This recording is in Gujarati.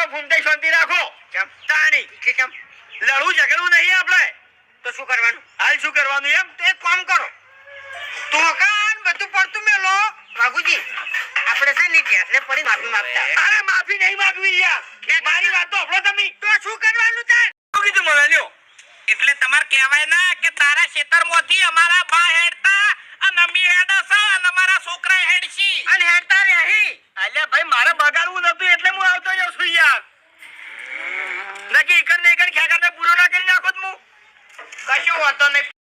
કરો ફૂમતાઈ શાંતિ રાખો. કેમ? નહીં. કે કેમ? લડવું ઝઘડવું નહીં આપણે. તો શું કરવાનું? હાલ શું કરવાનું એમ? તો એક કામ કરો. તો કાન બધું પડતું મેલો. રાઘુજી આપણે છે ને ગેસને પડી માફી માંગતા. અરે માફી નહીં માંગવી યાર. મારી વાત તો આપણો તમે. તો શું કરવાનું તે શું કીધું મને? લ્યો. એટલે તમાર કહેવાય ના કે તારા ખેતરમાંથી અમારા બા હેડતા અને અમી હેડસા અને અમારા છોકરા હેડશી. અને હેડતા રહી. અલ્યા ભાઈ મારા બગાડવું નતું એટલે હું આવતો જાઉં છું યાર નકી એકર ને એકર ખેગાને પૂરો ના કરી નાખો હું. કશો વાંધો નહીં.